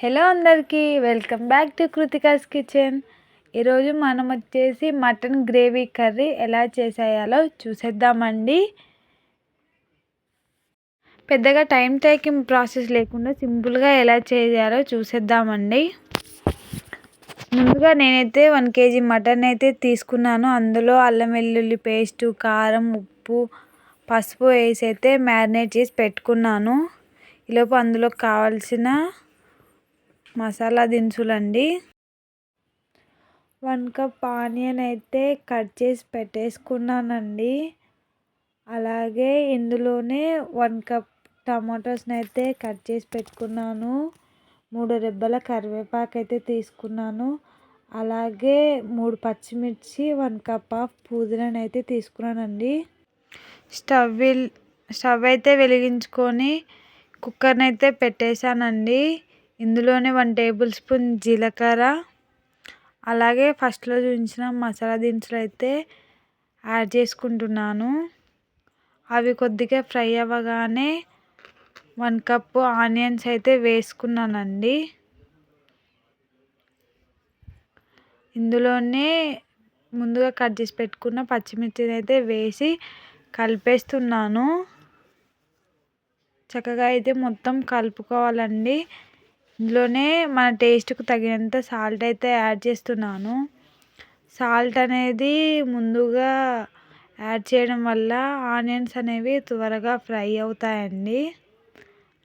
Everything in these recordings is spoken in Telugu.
హలో అందరికీ welcome back to Krithika's kitchen. ఈరోజు మనం వచ్చేసి మటన్ గ్రేవీ కర్రీ ఎలా చేసేయాలో చూసేద్దామండి. పెద్దగా టైం టేకింగ్ ప్రాసెస్ లేకుండా సింపుల్గా ఎలా చేయాలో చూసేద్దామండి. ముందుగా నేనైతే వన్ కేజీ మటన్ అయితే తీసుకున్నాను. అందులో అల్లం వెల్లుల్లి పేస్టు కారం ఉప్పు పసుపు వేసి అయితే మ్యారినేట్ చేసి పెట్టుకున్నాను. ఈలోపు అందులో కావాల్సిన మసాలా దినుసులండి. వన్ కప్ ఆనియన్ అయితే కట్ చేసి పెట్టేసుకున్నానండి. అలాగే ఇందులోనే వన్ కప్ టమాటోస్ని అయితే కట్ చేసి పెట్టుకున్నాను. మూడు రెబ్బల కరివేపాకు అయితే తీసుకున్నాను. అలాగే మూడు పచ్చిమిర్చి వన్ కప్ ఆఫ్ పుదీనాని అయితే తీసుకున్నానండి. స్టవ్ స్టవ్ అయితే వెలిగించుకొని కుక్కర్ని అయితే పెట్టేశానండి. ఇందులోనే వన్ టేబుల్ స్పూన్ జీలకర్ర. అలాగే ఫస్ట్లో చూపించిన మసాలా దినుసులు అయితే యాడ్ చేసుకుంటున్నాను. అవి కొద్దిగా ఫ్రై అవ్వగానే వన్ కప్పు ఆనియన్స్ అయితే వేసుకున్నానండి. ఇందులోనే ముందుగా కట్ చేసి పెట్టుకున్న పచ్చిమిర్చిని అయితే వేసి కలిపేస్తున్నాను. చక్కగా అయితే మొత్తం కలుపుకోవాలండి. ఇందులోనే మన టేస్ట్కి తగినంత సాల్ట్ అయితే యాడ్ చేస్తున్నాను. సాల్ట్ అనేది ముందుగా యాడ్ చేయడం వల్ల ఆనియన్స్ అనేవి త్వరగా ఫ్రై అవుతాయండి.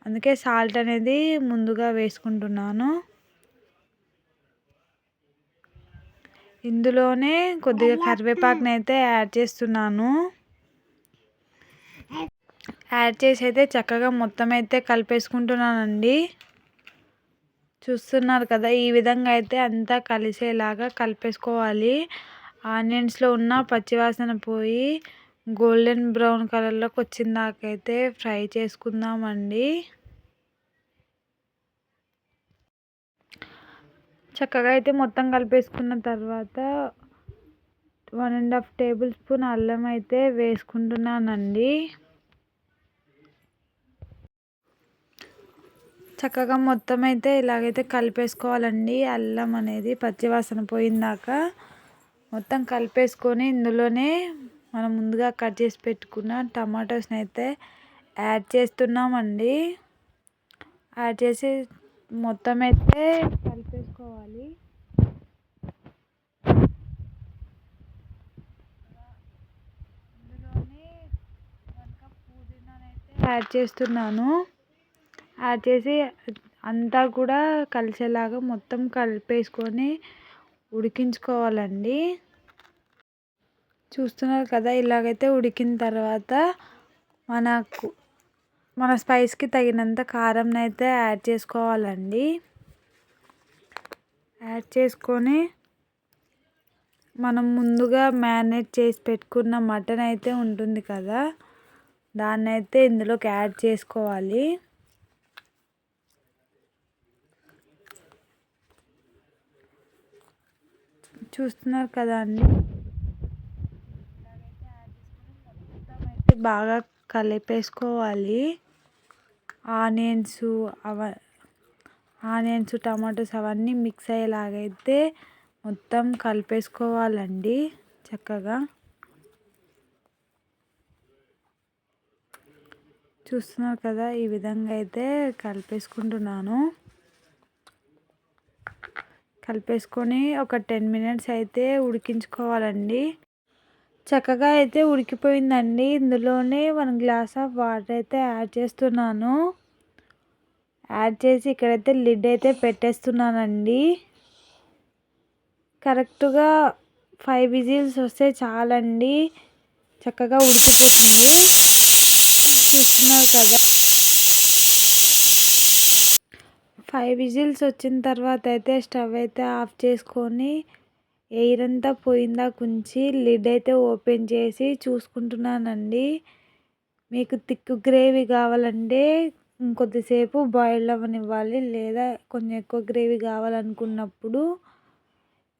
అందుకే సాల్ట్ అనేది ముందుగా వేసుకుంటున్నాను. ఇందులోనే కొద్దిగా కరివేపాకుని అయితే యాడ్ చేస్తున్నాను. యాడ్ చేసి అయితే చక్కగా మొత్తం అయితే కలిపేసుకుంటున్నానండి. చూస్తున్నారు కదా ఈ విధంగా అయితే అంతా కలిసేలాగా కలిపేసుకోవాలి. ఆనియన్స్లో ఉన్న పచ్చివాసన పోయి గోల్డెన్ బ్రౌన్ కలర్లోకి వచ్చిన దాకైతే ఫ్రై చేసుకుందామండి. చక్కగా అయితే మొత్తం కలిపేసుకున్న తర్వాత one and half tablespoon అల్లం అయితే వేసుకుంటున్నానండి. చక్కగా మొత్తం అయితే ఇలాగైతే కలిపేసుకోవాలండి. అల్లం అనేది పచ్చివాసన పోయిందాక మొత్తం కలిపేసుకొని ఇందులోనే మనం ముందుగా కట్ చేసి పెట్టుకున్న టమాటోస్ని అయితే యాడ్ చేస్తున్నామండి. యాడ్ చేసి మొత్తం అయితే కలిపేసుకోవాలి. ఇందులోనే వన్ కప్ పుదీనానైతే యాడ్ చేస్తున్నాను. యాడ్ చేసి అంతా కూడా కలిసేలాగా మొత్తం కలిపేసుకొని ఉడికించుకోవాలండి. చూస్తున్నారు కదా ఇలాగైతే ఉడికిన తర్వాత మనకు మన స్పైస్కి తగినంత కారం అయితే యాడ్ చేసుకోవాలండి. యాడ్ చేసుకొని మనం ముందుగా మ్యారినేట్ చేసి పెట్టుకున్న మటన్ అయితే ఉంటుంది కదా దాన్ని అయితే ఇందులోకి యాడ్ చేసుకోవాలి. చూస్తున్నారు కదా అండి అయితే బాగా కలిపేసుకోవాలి. ఆనియన్స్ అవ ఆనియన్స్ టమాటోస్ అవన్నీ మిక్స్ అయ్యేలాగైతే మొత్తం కలిపేసుకోవాలండి చక్కగా. చూస్తున్నారు కదా ఈ విధంగా అయితే కలిపేసుకుంటున్నాను. కలిపేసుకొని ఒక టెన్ మినిట్స్ అయితే ఉడికించుకోవాలండి. చక్కగా అయితే ఉడికిపోయిందండి. ఇందులోనే వన్ గ్లాస్ ఆఫ్ వాటర్ అయితే యాడ్ చేస్తున్నాను. యాడ్ చేసి ఇక్కడైతే లిడ్ అయితే పెట్టేస్తున్నానండి. కరెక్ట్గా ఫైవ్ విజిల్స్ వస్తే చాలండి. చక్కగా ఉడికిపోతుంది. చూస్తున్నారు కదా. ఫైవ్ విజిల్స్ వచ్చిన తర్వాత అయితే స్టవ్ అయితే ఆఫ్ చేసుకొని ఎయిర్ అంతా పోయిందా కుంచి లిడ్ అయితే ఓపెన్ చేసి చూసుకుంటున్నానండి. మీకు థిక్ గ్రేవీ కావాలంటే ఇంకొద్దిసేపు బాయిల్ అవ్వనివ్వాలి లేదా కొంచెం ఎక్కువ గ్రేవీ కావాలనుకున్నప్పుడు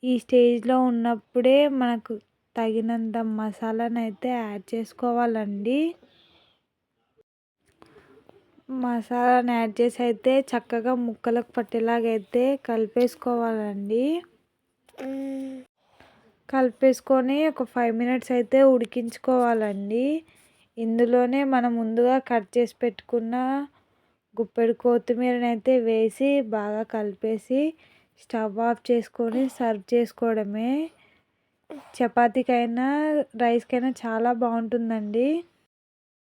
ఈ స్టేజ్లో ఉన్నప్పుడే మనకు తగినంత మసాలాను అయితే యాడ్ చేసుకోవాలండి. మసాలాని యాడ్ చేసి అయితే చక్కగా ముక్కలకు పట్టేలాగైతే కలిపేసుకోవాలండి. కలిపేసుకొని ఒక ఫైవ్ మినిట్స్ అయితే ఉడికించుకోవాలండి. ఇందులోనే మనం ముందుగా కట్ చేసి పెట్టుకున్న గుప్పెడు కొత్తిమీరని అయితే వేసి బాగా కలిపేసి స్టవ్ ఆఫ్ చేసుకొని సర్వ్ చేసుకోవడమే. చపాతీకైనా రైస్కైనా చాలా బాగుంటుందండి.